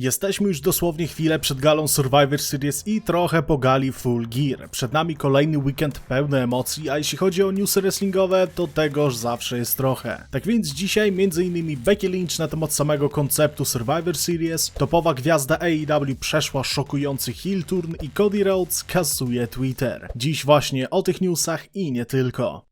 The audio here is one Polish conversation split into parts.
Jesteśmy już dosłownie chwilę przed galą Survivor Series i trochę po gali Full Gear. Przed nami kolejny weekend pełny emocji, a jeśli chodzi o newsy wrestlingowe, to tegoż zawsze jest trochę. Tak więc dzisiaj m.in. Becky Lynch na temat samego konceptu Survivor Series, topowa gwiazda AEW przeszła szokujący heel turn i Cody Rhodes kasuje Twitter. Dziś właśnie o tych newsach i nie tylko.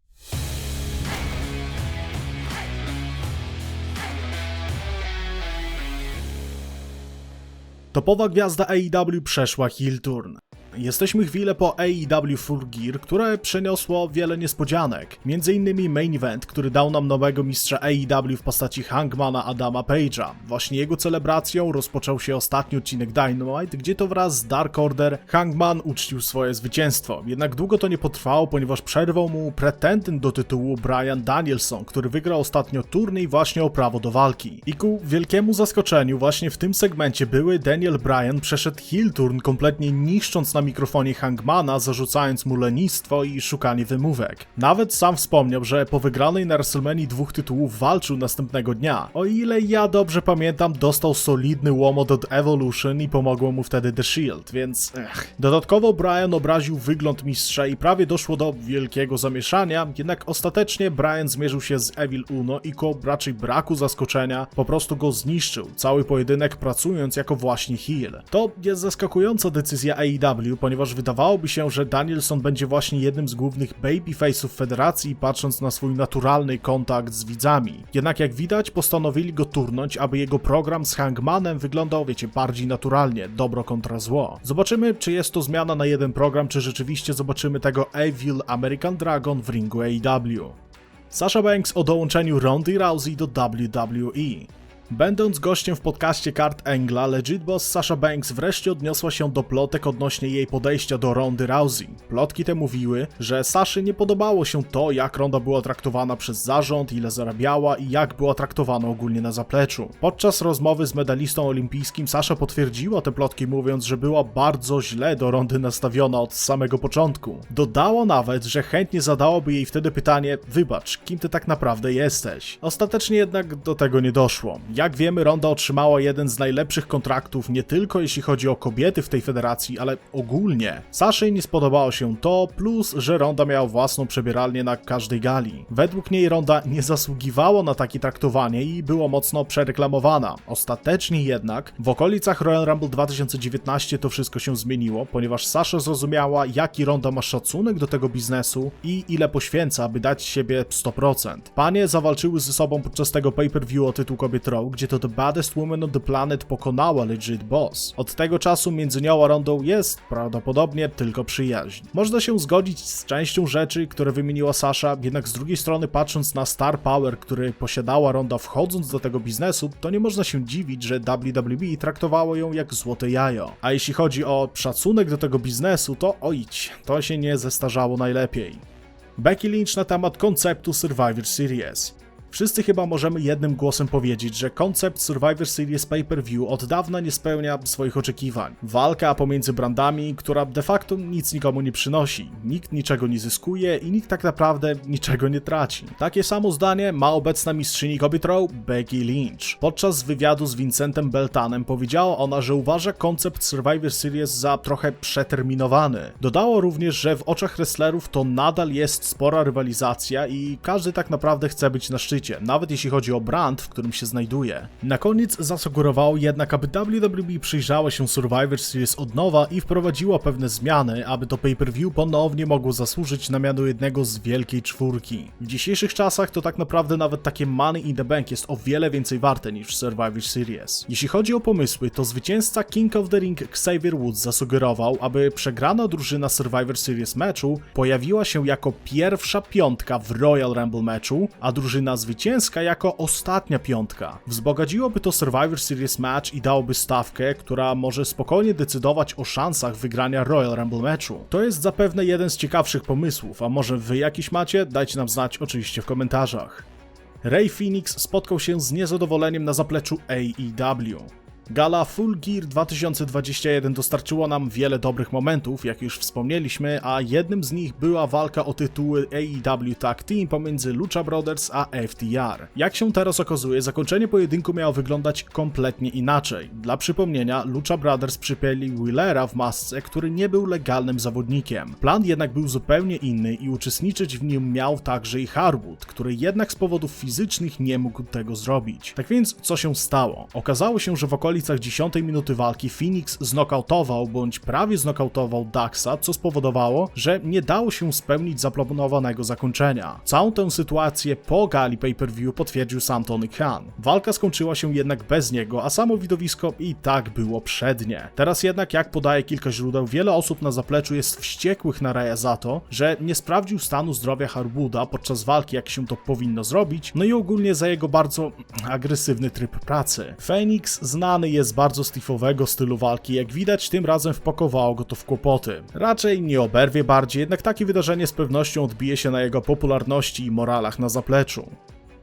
Topowa gwiazda AEW przeszła heel turn. Jesteśmy chwilę po AEW Full Gear, które przyniosło wiele niespodzianek. Między innymi main event, który dał nam nowego mistrza AEW w postaci Hangmana Adama Page'a. Właśnie jego celebracją rozpoczął się ostatni odcinek Dynamite, gdzie to wraz z Dark Order Hangman uczcił swoje zwycięstwo. Jednak długo to nie potrwało, ponieważ przerwał mu pretendent do tytułu Brian Danielson, który wygrał ostatnio turniej właśnie o prawo do walki. I ku wielkiemu zaskoczeniu właśnie w tym segmencie były Daniel Bryan przeszedł heel turn, kompletnie niszcząc na mikrofonie Hangmana, zarzucając mu lenistwo i szukanie wymówek. Nawet sam wspomniał, że po wygranej na WrestleMania dwóch tytułów walczył następnego dnia. O ile ja dobrze pamiętam, dostał solidny łomot od Evolution i pomogło mu wtedy The Shield, więc ech. Dodatkowo Bryan obraził wygląd mistrza i prawie doszło do wielkiego zamieszania, jednak ostatecznie Bryan zmierzył się z Evil Uno i ko raczej braku zaskoczenia po prostu go zniszczył, cały pojedynek pracując jako właśnie heel. To jest zaskakująca decyzja AEW, ponieważ wydawałoby się, że Danielson będzie właśnie jednym z głównych babyface'ów federacji, patrząc na swój naturalny kontakt z widzami. Jednak jak widać, postanowili go turnąć, aby jego program z Hangmanem wyglądał, wiecie, bardziej naturalnie, dobro kontra zło. Zobaczymy, czy jest to zmiana na jeden program, czy rzeczywiście zobaczymy tego Evil American Dragon w ringu AEW. Sasha Banks o dołączeniu Rondy Rousey do WWE. Będąc gościem w podcaście Kart Engla, Legit Boss Sasha Banks wreszcie odniosła się do plotek odnośnie jej podejścia do Rondy Rousey. Plotki te mówiły, że Saszy nie podobało się to, jak Ronda była traktowana przez zarząd, ile zarabiała i jak była traktowana ogólnie na zapleczu. Podczas rozmowy z medalistą olimpijskim Sasha potwierdziła te plotki mówiąc, że była bardzo źle do Rondy nastawiona od samego początku. Dodała nawet, że chętnie zadałoby jej wtedy pytanie, wybacz, kim ty tak naprawdę jesteś? Ostatecznie jednak do tego nie doszło. Jak wiemy, Ronda otrzymała jeden z najlepszych kontraktów nie tylko jeśli chodzi o kobiety w tej federacji, ale ogólnie. Saszej nie spodobało się to, plus, że Ronda miała własną przebieralnię na każdej gali. Według niej Ronda nie zasługiwała na takie traktowanie i była mocno przereklamowana. Ostatecznie jednak w okolicach Royal Rumble 2019 to wszystko się zmieniło, ponieważ Sasha zrozumiała, jaki Ronda ma szacunek do tego biznesu i ile poświęca, aby dać siebie 100%. Panie zawalczyły ze sobą podczas tego pay-per-view o tytuł kobiet Raw, gdzie to The Baddest Woman on the Planet pokonała Legit Boss. Od tego czasu między nią a Rondą jest prawdopodobnie tylko przyjaźń. Można się zgodzić z częścią rzeczy, które wymieniła Sasha, jednak z drugiej strony patrząc na Star Power, który posiadała Ronda wchodząc do tego biznesu, to nie można się dziwić, że WWE traktowało ją jak złote jajo. A jeśli chodzi o szacunek do tego biznesu, to ojć, to się nie zestarzało najlepiej. Becky Lynch na temat konceptu Survivor Series. Wszyscy chyba możemy jednym głosem powiedzieć, że koncept Survivor Series pay-per-view od dawna nie spełnia swoich oczekiwań. Walka pomiędzy brandami, która de facto nic nikomu nie przynosi. Nikt niczego nie zyskuje i nikt tak naprawdę niczego nie traci. Takie samo zdanie ma obecna mistrzyni kobiet Raw, Becky Lynch. Podczas wywiadu z Vincentem Beltanem powiedziała ona, że uważa koncept Survivor Series za trochę przeterminowany. Dodała również, że w oczach wrestlerów to nadal jest spora rywalizacja i każdy tak naprawdę chce być na szczycie nawet jeśli chodzi o brand, w którym się znajduje. Na koniec zasugerował jednak, aby WWE przyjrzała się Survivor Series od nowa i wprowadziła pewne zmiany, aby to pay-per-view ponownie mogło zasłużyć na miano jednego z wielkiej czwórki. W dzisiejszych czasach to tak naprawdę nawet takie Money in the Bank jest o wiele więcej warte niż Survivor Series. Jeśli chodzi o pomysły, to zwycięzca King of the Ring Xavier Woods zasugerował, aby przegrana drużyna Survivor Series meczu pojawiła się jako pierwsza piątka w Royal Rumble meczu, a drużyna zwycięska jako ostatnia piątka. Wzbogaciłoby to Survivor Series match i dałoby stawkę, która może spokojnie decydować o szansach wygrania Royal Rumble meczu. To jest zapewne jeden z ciekawszych pomysłów, a może wy jakiś macie? Dajcie nam znać oczywiście w komentarzach. Ray Phoenix spotkał się z niezadowoleniem na zapleczu AEW. Gala Full Gear 2021 dostarczyła nam wiele dobrych momentów, jak już wspomnieliśmy, a jednym z nich była walka o tytuły AEW Tag Team pomiędzy Lucha Brothers a FTR. Jak się teraz okazuje, zakończenie pojedynku miało wyglądać kompletnie inaczej. Dla przypomnienia, Lucha Brothers przypięli Willera w masce, który nie był legalnym zawodnikiem. Plan jednak był zupełnie inny i uczestniczyć w nim miał także i Harwood, który jednak z powodów fizycznych nie mógł tego zrobić. Tak więc, co się stało? Okazało się, że w okolicach 10 minuty walki Phoenix znokautował bądź prawie znokautował Daxa, co spowodowało, że nie dało się spełnić zaplanowanego zakończenia. Całą tę sytuację po gali pay-per-view potwierdził sam Tony Khan. Walka skończyła się jednak bez niego, a samo widowisko i tak było przednie. Teraz jednak, jak podaje kilka źródeł, wiele osób na zapleczu jest wściekłych na Raya za to, że nie sprawdził stanu zdrowia Harbooda podczas walki, jak się to powinno zrobić, no i ogólnie za jego bardzo agresywny tryb pracy. Phoenix znany jest z bardzo stifowego stylu walki, jak widać tym razem wpakowało go to w kłopoty. Raczej nie oberwie bardziej, jednak takie wydarzenie z pewnością odbije się na jego popularności i moralach na zapleczu.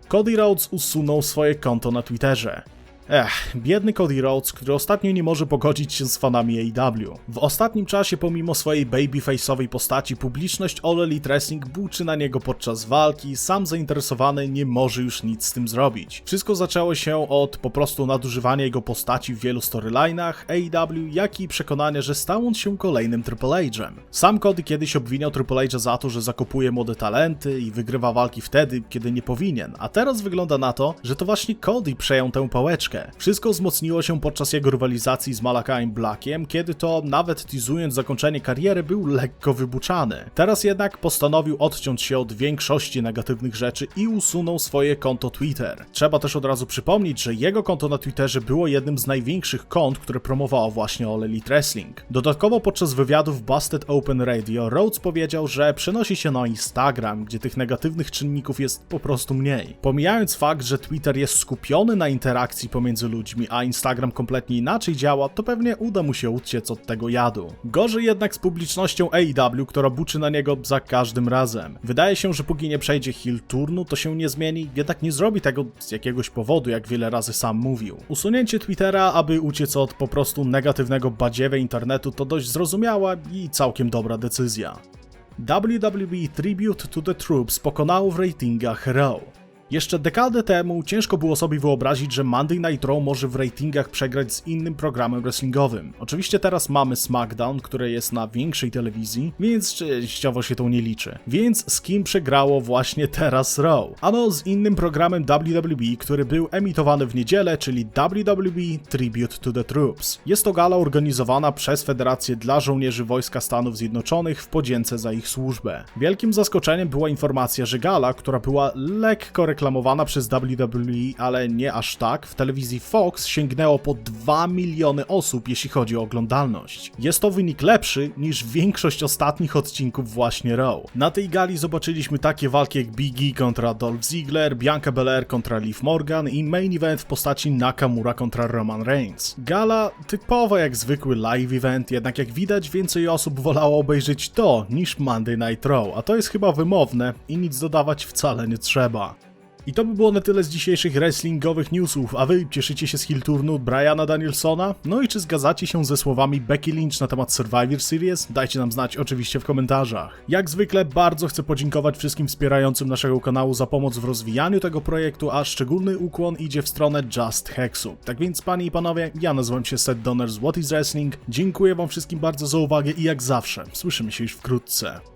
Cody Rhodes usunął swoje konto na Twitterze. Ech, biedny Cody Rhodes, który ostatnio nie może pogodzić się z fanami AEW. W ostatnim czasie, pomimo swojej babyface'owej postaci, publiczność All Elite Wrestling buczy na niego podczas walki, sam zainteresowany nie może już nic z tym zrobić. Wszystko zaczęło się od po prostu nadużywania jego postaci w wielu storylinach AEW, jak i przekonania, że stał on się kolejnym Triple H'em. Sam Cody kiedyś obwiniał Triple H'a za to, że zakopuje młode talenty i wygrywa walki wtedy, kiedy nie powinien, a teraz wygląda na to, że to właśnie Cody przejął tę pałeczkę. Wszystko wzmocniło się podczas jego rywalizacji z Malakajem Blackiem, kiedy to nawet teasując zakończenie kariery był lekko wybuczany. Teraz jednak postanowił odciąć się od większości negatywnych rzeczy i usunął swoje konto Twitter. Trzeba też od razu przypomnieć, że jego konto na Twitterze było jednym z największych kont, które promowało właśnie All Elite Wrestling. Dodatkowo podczas wywiadu w Busted Open Radio Rhodes powiedział, że przenosi się na Instagram, gdzie tych negatywnych czynników jest po prostu mniej. Pomijając fakt, że Twitter jest skupiony na interakcji pomiędzy ludźmi, a Instagram kompletnie inaczej działa, to pewnie uda mu się uciec od tego jadu. Gorzej jednak z publicznością AEW, która buczy na niego za każdym razem. Wydaje się, że póki nie przejdzie heel turnu, to się nie zmieni, jednak nie zrobi tego z jakiegoś powodu, jak wiele razy sam mówił. Usunięcie Twittera, aby uciec od po prostu negatywnego badziewa internetu, to dość zrozumiała i całkiem dobra decyzja. WWE Tribute to the Troops pokonało w ratingach Raw. Jeszcze dekadę temu ciężko było sobie wyobrazić, że Monday Night Raw może w ratingach przegrać z innym programem wrestlingowym. Oczywiście teraz mamy SmackDown, które jest na większej telewizji, więc częściowo się to nie liczy. Więc z kim przegrało właśnie teraz Raw? Ano z innym programem WWE, który był emitowany w niedzielę, czyli WWE Tribute to the Troops. Jest to gala organizowana przez Federację dla Żołnierzy Wojska Stanów Zjednoczonych w podzięce za ich służbę. Wielkim zaskoczeniem była informacja, że gala, która była lekko reklamowana przez WWE, ale nie aż tak, w telewizji Fox sięgnęło po 2 miliony osób, jeśli chodzi o oglądalność. Jest to wynik lepszy niż większość ostatnich odcinków właśnie Raw. Na tej gali zobaczyliśmy takie walki jak Big E kontra Dolph Ziggler, Bianca Belair kontra Liv Morgan i main event w postaci Nakamura kontra Roman Reigns. Gala typowa jak zwykły live event, jednak jak widać więcej osób wolało obejrzeć to niż Monday Night Raw, a to jest chyba wymowne i nic dodawać wcale nie trzeba. I to by było na tyle z dzisiejszych wrestlingowych newsów, a wy cieszycie się z heel turnu Briana Danielsona? No i czy zgadzacie się ze słowami Becky Lynch na temat Survivor Series? Dajcie nam znać oczywiście w komentarzach. Jak zwykle bardzo chcę podziękować wszystkim wspierającym naszego kanału za pomoc w rozwijaniu tego projektu, a szczególny ukłon idzie w stronę Just Hexu. Tak więc panie i panowie, ja nazywam się Seth Donner z What is Wrestling, dziękuję wam wszystkim bardzo za uwagę i jak zawsze, słyszymy się już wkrótce.